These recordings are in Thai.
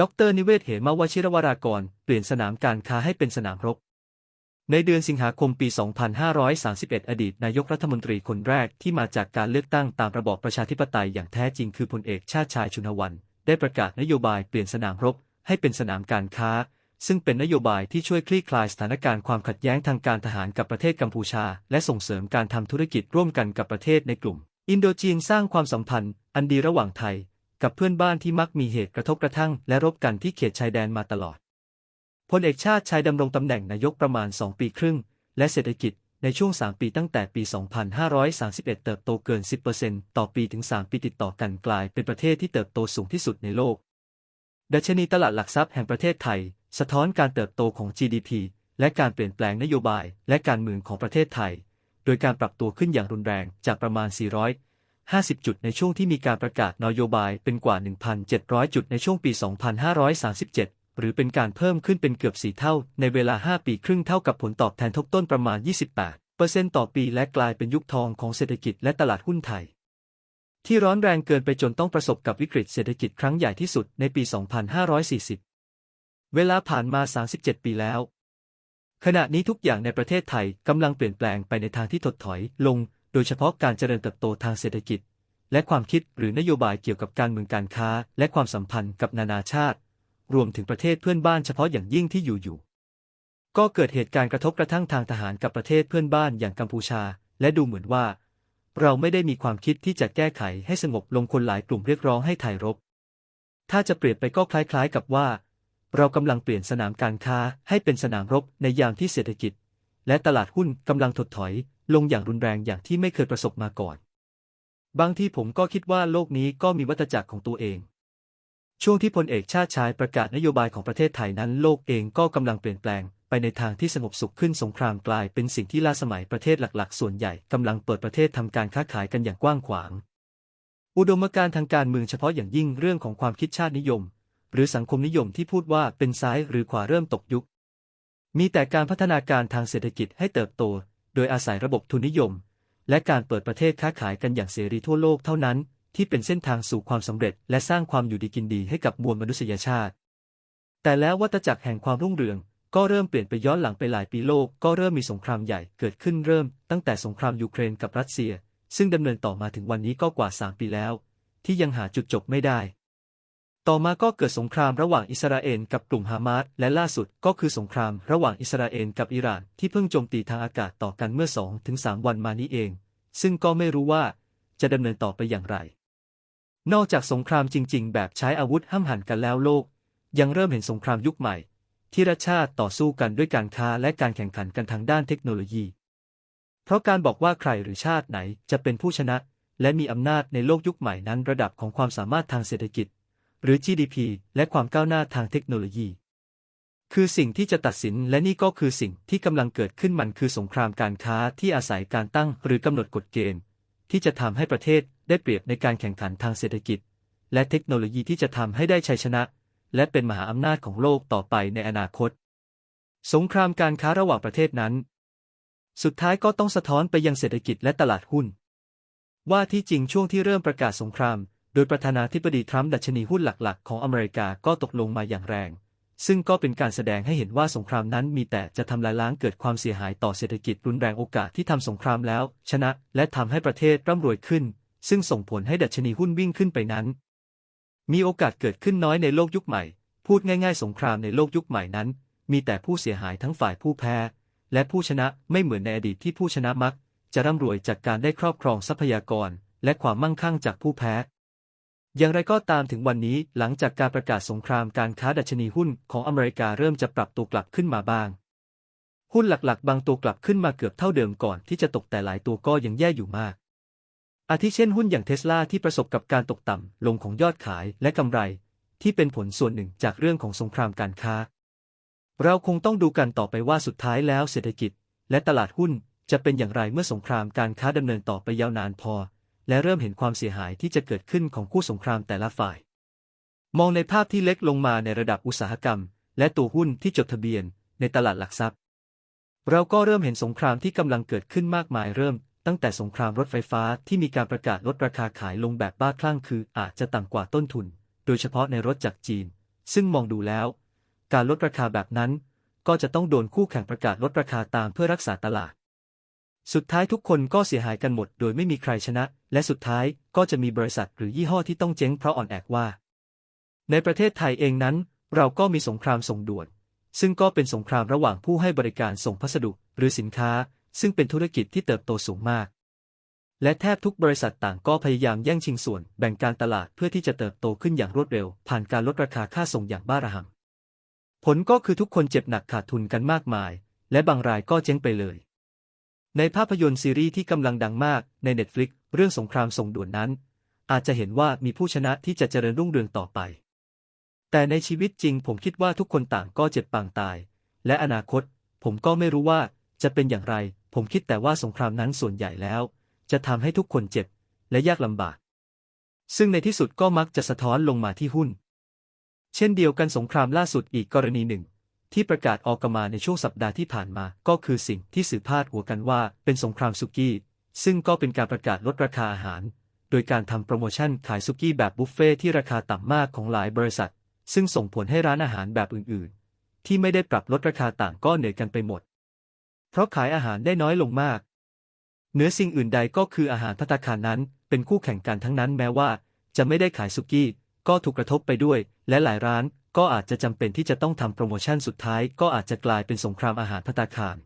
ดรนิเวศเหมวชิรวรากร เปลี่ยนสนามการค้าให้เป็นสนามรบ ในเดือนสิงหาคมปี 2531 อดีตนายกรัฐมนตรีคนแรกที่มาจากการเลือกตั้งตามระบอบประชาธิปไตยอย่างแท้จริงคือพลเอกชาติชายชุนวัน ได้ประกาศนโยบายเปลี่ยนสนามรบ ให้เป็นสนามการค้า ซึ่งเป็นนโยบายที่ช่วยคลี่คลายสถานการณ์ความขัดแย้งทางการทหารกับประเทศกัมพูชา และส่งเสริมการทำธุรกิจร่วมกันกับประเทศในกลุ่ม อินโดจีนสร้างความสัมพันธ์ อันดีระหว่างไทย กับเพื่อนบ้านที่มักมีเหตุกระทบกระทั่ง และรบกันที่เขตชายแดนมาตลอด พลเอกชาติชายดำรงตำแหน่งนายกประมาณ 2 ปีครึ่ง และเศรษฐกิจในช่วง 3 ปีตั้งแต่ปี 2531 เติบโตเกิน 10%ต่อปีถึง 3 ปีติดต่อกันกลายเป็นประเทศที่เติบโตสูงที่สุดในโลก ดัชนีตลาดหลักทรัพย์แห่งประเทศไทย สะท้อนการเติบโตของ GDP และการเปลี่ยนแปลงนโยบายและการเมืองของประเทศไทย โดยการปรับตัวขึ้นอย่างรุนแรงจากประมาณ 400 50 จุดในช่วงที่มีการประกาศนโยบายเป็นกว่า 1,700 จุดในช่วงปี 2537 หรือเป็นการเพิ่มขึ้นเป็นเกือบ 4 เท่า ในเวลา 5 ปีครึ่งเท่ากับผลตอบแทนทบต้นประมาณ 28%ต่อปีและกลายเป็นยุคทองของเศรษฐกิจและตลาดหุ้นไทย ที่ร้อนแรงเกินไปจนต้องประสบกับวิกฤตเศรษฐกิจครั้งใหญ่ที่สุดในปี 2540 เวลาผ่านมา 37 ปีแล้วขณะนี้ทุกอย่างในประเทศไทยกำลังเปลี่ยนแปลงไปในทางที่ถดถอยลง โดยเฉพาะการเจริญเติบโตทางเศรษฐกิจ และความคิดหรือนโยบายเกี่ยวกับการเมืองการค้า และความสัมพันธ์กับนานาชาติ รวมถึงประเทศเพื่อนบ้านเฉพาะอย่างยิ่งที่อยู่อยู่ ก็เกิดเหตุการณ์กระทบกระทั่งทางทหารกับประเทศเพื่อนบ้านอย่างกัมพูชา และดูเหมือนว่า เราไม่ได้มีความคิดที่จะแก้ไขให้สงบลงคนหลายกลุ่มเรียกร้องให้ไทยรบ ถ้าจะเปรียบไปก็คล้าย ๆ กับว่า เรากำลังเปลี่ยนสนามการค้าให้เป็นสนามรบในยามที่เศรษฐกิจ และตลาดหุ้นกำลังถดถอย ลงอย่างรุนแรงอย่างที่ไม่เคยประสบมาก่อน บางทีผมก็คิดว่าโลกนี้ก็มีวัฏจักรของตัวเอง ช่วงที่พลเอกชาติชายประกาศนโยบายของประเทศไทยนั้น โลกเองก็กำลังเปลี่ยนแปลงไปในทางที่สงบสุขขึ้นสงครามกลายเป็นสิ่งที่ล้าสมัยประเทศหลักๆ ส่วนใหญ่กำลังเปิดประเทศทำการค้าขายกันอย่างกว้างขวาง อุดมการณ์ทางการเมืองเฉพาะอย่างยิ่งเรื่องของความคิดชาตินิยม หรือสังคมนิยมที่พูดว่าเป็นซ้ายหรือขวาเริ่มตกยุค มีแต่การพัฒนาการทางเศรษฐกิจให้เติบโต ดยอาศัยระบบทุนนิยม และการเปิดประเทศค้าขายกันอย่างเสรีทั่วโลกเท่านั้น ที่เป็นเส้นทางสู่ความสำเร็จ และสร้างความอยู่ดีกินดีให้กับมวลมนุษยชาติ แต่แล้ววัฏจักรแห่งความรุ่งเรือง ก็เริ่มเปลี่ยนไปย้อนหลังไปหลายปีโลกก็เริ่มมีสงครามใหญ่เกิดขึ้นเริ่ม ตั้งแต่สงครามยูเครนกับรัสเซีย ซึ่งดำเนินต่อมาถึงวันนี้ก็กว่า 3 ปีแล้ว ที่ยังหาจุดจบไม่ได้ ต่อมาก็เกิดสงครามระหว่างอิสราเอลกับกลุ่มฮามาสและล่าสุดก็คือสงครามระหว่างอิสราเอลกับอิหร่านที่เพิ่งโจมตีทางอากาศต่อกันเมื่อ2-3ถึงวันมานี้เอง ซึ่งก็ไม่รู้ว่าจะดำเนินต่อไปอย่างไร นอกจากสงครามจริง ๆ แบบใช้อาวุธห้ามหันกันแล้วโลก ยังเริ่มเห็นสงครามยุคใหม่ ที่รัชาติต่อสู้กันด้วยการค้าและการแข่งขันกันทางด้านเทคโนโลยี เพราะการบอกว่าใครหรือชาติไหนจะเป็นผู้ชนะ และมีอำนาจในโลกยุคใหม่นั้นระดับของความสามารถทางเศรษฐกิจ หรือ GDP และความก้าวหน้าทางเทคโนโลยี คือสิ่งที่จะตัดสินและนี่ก็คือสิ่งที่กำลังเกิดขึ้นมันคือสงครามการค้าที่อาศัยการตั้งหรือกำหนดกฎเกณฑ์ ที่จะทำให้ประเทศได้เปรียบในการแข่งขันทางเศรษฐกิจ และเทคโนโลยีที่จะทำให้ได้ชัยชนะ และเป็นมหาอำนาจของโลกต่อไปในอนาคต สงครามการค้าระหว่างประเทศนั้น สุดท้ายก็ต้องสะท้อนไปยังเศรษฐกิจและตลาดหุ้น ว่าที่จริงช่วงที่เริ่มประกาศสงคราม ดยประธานาธิบดีทรัมป์ดัชนีหุ้นหลักๆ ของอเมริกาก็ตกลงมาอย่างแรง ซึ่งก็เป็นการแสดงให้เห็นว่าสงครามนั้นมีแต่จะทำลายล้างเกิดความเสียหายต่อเศรษฐกิจรุนแรงโอกาสที่ทำสงครามแล้ว ชนะและทำให้ประเทศร่ำรวยขึ้น ซึ่งส่งผลให้ดัชนีหุ้นวิ่งขึ้นไปนั้น มีโอกาสเกิดขึ้นน้อยในโลกยุคใหม่ พูดง่าย ๆ สงครามในโลกยุคใหม่นั้น มีแต่ผู้เสียหายทั้งฝ่ายผู้แพ้ และผู้ชนะไม่เหมือนในอดีตที่ผู้ชนะมัก จะร่ำรวยจากการได้ครอบครองทรัพยากร และความมั่งคั่งจากผู้แพ้ อย่างไรก็ตามถึงวันนี้หลังจากการประกาศสงครามการค้าดัชนีหุ้นของอเมริกาเริ่มจะปรับตัวกลับขึ้นมาบ้าง หุ้นหลักๆ บางตัวกลับขึ้นมาเกือบเท่าเดิมก่อนที่จะตกแต่หลายตัวก็ยังแย่อยู่มาก อาทิเช่นหุ้นอย่างเทสลาที่ประสบกับการตกต่ำลงของยอดขายและกำไร ที่เป็นผลส่วนหนึ่งจากเรื่องของสงครามการค้า เราคงต้องดูกันต่อไปว่าสุดท้ายแล้วเศรษฐกิจ และตลาดหุ้นจะเป็นอย่างไรเมื่อสงครามการค้าดำเนินต่อไปยาวนานพอ และเริ่มเห็นความเสียหายที่จะเกิดขึ้นของคู่สงครามแต่ละฝ่าย มองในภาพที่เล็กลงมาในระดับอุตสาหกรรม และตัวหุ้นที่จดทะเบียนในตลาดหลักทรัพย์ เราก็เริ่มเห็นสงครามที่กำลังเกิดขึ้นมากมายเริ่ม ตั้งแต่สงครามรถไฟฟ้าที่มีการประกาศลดราคาขายลงแบบบ้าคลั่งคืออาจจะต่ำกว่าต้นทุน โดยเฉพาะในรถจากจีน ซึ่งมองดูแล้ว การลดราคาแบบนั้น ก็จะต้องโดนคู่แข่งประกาศลดราคาตามเพื่อรักษาตลาด สุดท้ายทุกคนก็เสียหายกันหมด โดยไม่มีใครชนะ และสุดท้ายก็จะมีบริษัทหรือยี่ห้อที่ต้องเจ๊งเพราะอ่อนแอกว่า ในประเทศไทยเองนั้น เราก็มีสงครามส่งด่วน ซึ่งก็เป็นสงครามระหว่างผู้ให้บริการส่งพัสดุหรือสินค้า ซึ่งเป็นธุรกิจที่เติบโตสูงมาก และแทบทุกบริษัทต่างก็พยายามแย่งชิงส่วน แบ่งการตลาดเพื่อที่จะเติบโตขึ้นอย่างรวดเร็ว ผ่านการลดราคาค่าส่งอย่างบ้าระห่ำผลก็คือทุกคนเจ็บหนักขาดทุนกันมากมาย และบางรายก็เจ๊งไปเลยในภาพยนตร์ซีรีส์ที่กำลังดังมากใน Netflix เรื่องสงครามส่งด่วนนั้น อาจจะเห็นว่ามีผู้ชนะที่จะเจริญรุ่งเรืองต่อไป แต่ในชีวิตจริงผมคิดว่าทุกคนต่างก็เจ็บปางตาย และอนาคต ผมก็ไม่รู้ว่าจะเป็นอย่างไร ผมคิดแต่ว่าสงครามนั้นส่วนใหญ่แล้ว จะทำให้ทุกคนเจ็บ และยากลำบาก ซึ่งในที่สุดก็มักจะสะท้อนลงมาที่หุ้น เช่นเดียวกันสงครามล่าสุดอีกกรณีหนึ่งที่ประกาศออกมาในช่วงสัปดาห์ที่ผ่านมาก็คือสิ่งที่สืบพาดหัวกันว่าเป็นสงครามสุกี้ ซึ่งก็เป็นการประกาศลดราคาอาหาร โดยการทำโปรโมชั่นขายสุกี้แบบบุฟเฟ่ที่ราคาต่ำมากของหลายบริษัท ซึ่งส่งผลให้ร้านอาหารแบบอื่น ๆ ที่ไม่ได้ปรับลดราคาต่างก็เหนื่อยกันไปหมด เพราะขายอาหารได้น้อยลงมากเหนือสิ่งอื่นใดก็คืออาหารภัตาคารนั้น เป็นคู่แข่งกันทั้งนั้นแม้ว่า จะไม่ได้ขายสุกี้ ก็ถูกกระทบไปด้วย และหลายร้านก็อาจจะจำเป็นที่จะต้องทำโปรโมชั่นสุดท้าย ก็อาจจะกลายเป็นสงครามอาหารภัตาคาร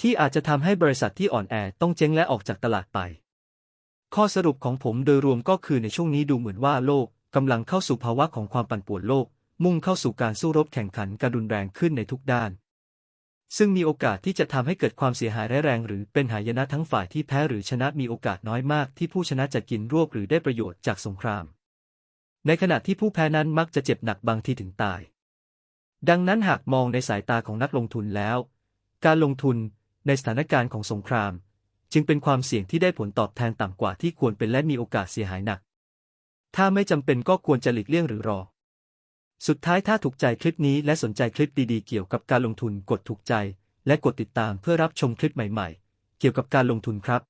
ที่อาจจะทำให้บริษัทที่อ่อนแอต้องเจ๊งและออกจากตลาดไป ข้อสรุปของผมโดยรวมก็คือในช่วงนี้ดูเหมือนว่าโลกกำลังเข้าสู่ภาวะของความปั่นป่วนโลก มุ่งเข้าสู่การสู้รบแข่งขันการรุนแรงขึ้นในทุกด้าน ซึ่งมีโอกาสที่จะทำให้เกิดความเสียหายร้ายแรง หรือเป็นหายนะทั้งฝ่ายที่แพ้หรือชนะมีโอกาสน้อยมาก ที่ผู้ชนะจะกินรวบหรือได้ประโยชน์จากสงคราม ในขณะที่ผู้แพ้นั้นมักจะเจ็บหนักบางทีถึงตาย ดังนั้นหากมองในสายตาของนักลงทุนแล้ว การลงทุน ในสถานการณ์ของสงคราม จึงเป็นความเสี่ยงที่ได้ผลตอบแทนต่ำกว่าที่ควรเป็นและมีโอกาสเสียหายหนัก ถ้าไม่จำเป็นก็ควรจะหลีกเลี่ยงหรือรอ สุดท้ายถ้าถูกใจคลิปนี้และสนใจคลิปดีๆเกี่ยวกับการลงทุนกดถูกใจ และกดติดตามเพื่อรับชมคลิปใหม่ๆ เกี่ยวกับการลงทุนครับ